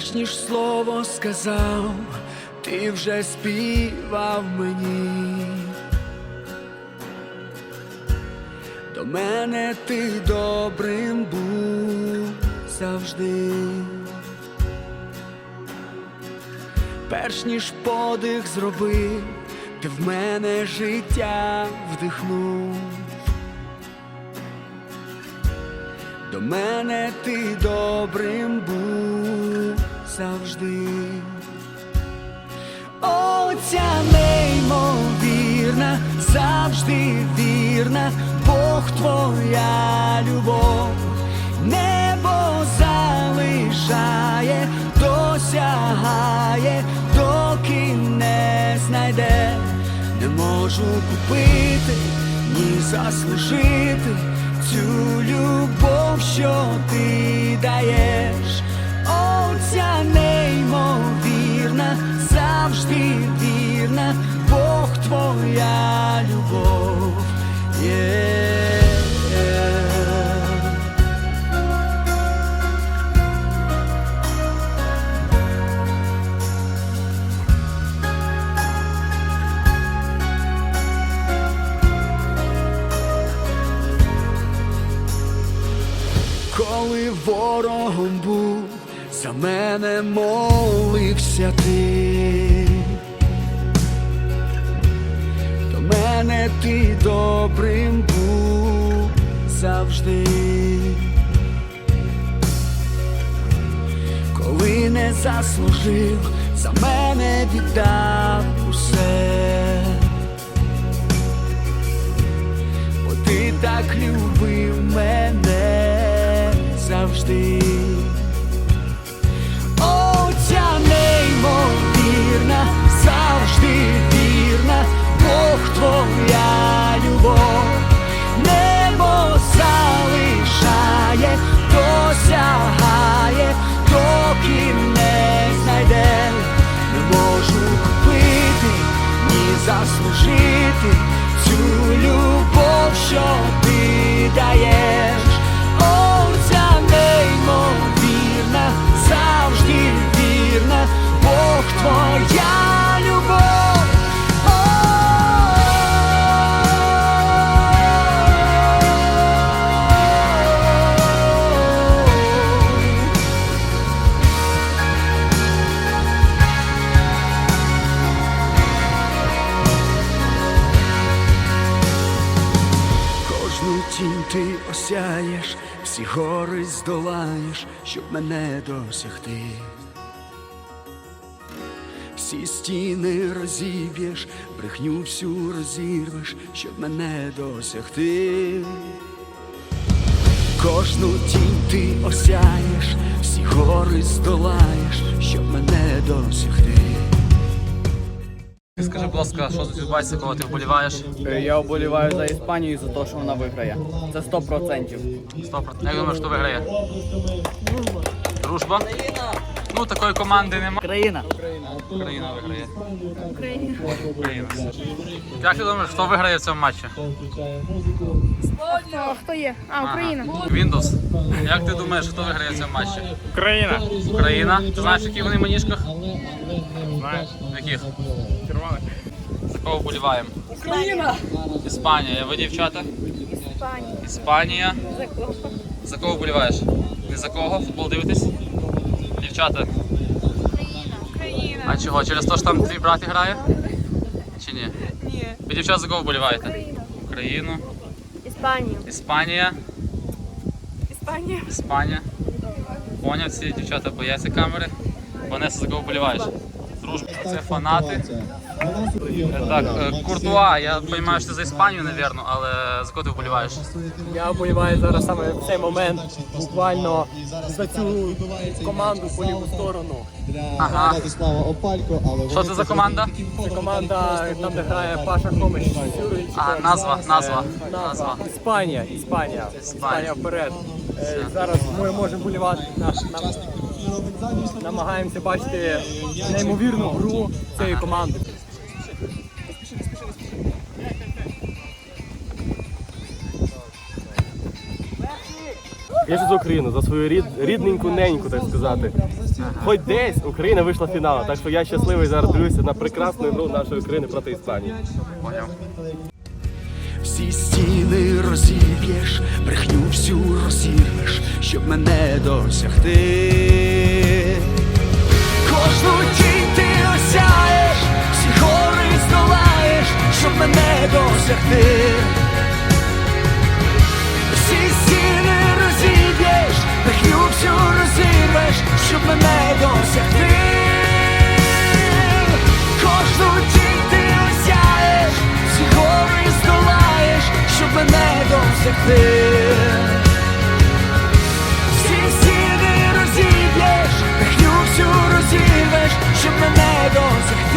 перш ніж слово сказав, ти вже співав мені. До мене ти добрим був завжди. Перш ніж подих зробив, ти в мене життя вдихнув. До мене ти добрим був завжди. О, неймовірна, завжди вірна, Бог твоя любов, небо залишає, досягає, доки не знайде, не можу купити, ні заслужити цю любов, що ти даєш. Твоя любов. є. Коли ворогом був, за мене молився ти. Мене ти добрим був завжди. Коли не заслужив, за мене віддав усе. бо ти так любив мене завжди. О, ця неймовірна, завжди Бог твоя любов, небо залишає, досягає, доки не знайде, не можу купити, ні заслужити цю любов, що ти даєш. Твоя ти осяєш, всі гори здолаєш, щоб мене досягти. Всі стіни розіб'єш, брехню всю розірвеш, щоб мене досягти. Кожну тінь ти осяєш, всі гори здолаєш, щоб мене досягти. Скажи, будь ласка, що за відбувається, кого ти вболіваєш? Е, Я вболіваю за Іспанію за те, що вона виграє. Це 100%. 100%. Я думаю, що виграє? Дружба. Ну, такої команди немає. Країна. Україна виграє. Україна. Як ти думаєш, хто виграє в цьому матчі? Хто, хто є? А, Україна. Windows. Як ти думаєш, хто виграє в цьому матчі? Україна. Україна. Ти знаєш, які вони в маніжках? Знаєш, яких? червоних. За кого вболіваємо? Україна. Іспанія. Ви дівчата? Іспанія. Іспанія. За кого? За кого вболіваєш? Не за кого? Футбол дивитесь? Дівчата. Україна. А чого? Через те, що там твій брат грає? Чи ні? Ні. Ви дівчат за кого вболіваєте? Україна. Україну, Іспанію. Іспанія, Іспанія. Іспанія. Поняв, всі дівчата бояться камери. Ванеса, за кого вболіваєш? Дружба. Це фанати. Так, е, Куртуа, я розумію, що ти за Іспанію, напевно, але за кого ти вболіваєш? Я вболіваю зараз саме в цей момент буквально за цю команду по ліву сторону. Ага. Що це за команда? Це команда, там де грає Паша Хомич А, назва, назва, назва. Іспанія, Іспанія. Іспанія вперед. Е, Зараз ми можемо болівати. на- на- Намагаємося бачити неймовірну гру цієї команди. Звісно, за Україну, за свою рід, рідненьку неньку, так сказати. Хоч десь Україна вийшла в фінал, так що я щасливий зараз дивлюся на прекрасну гру нашої України проти Іспанії. Всі стіни розіб'єш, брехню всю розірвеш, щоб мене досягти. Кожну тінь ти осяєш, всі гори здолаєш, щоб мене досягти. досягти. Всі стіни розіб'єш, брехню всю розіб'єш, щоб мене досягти.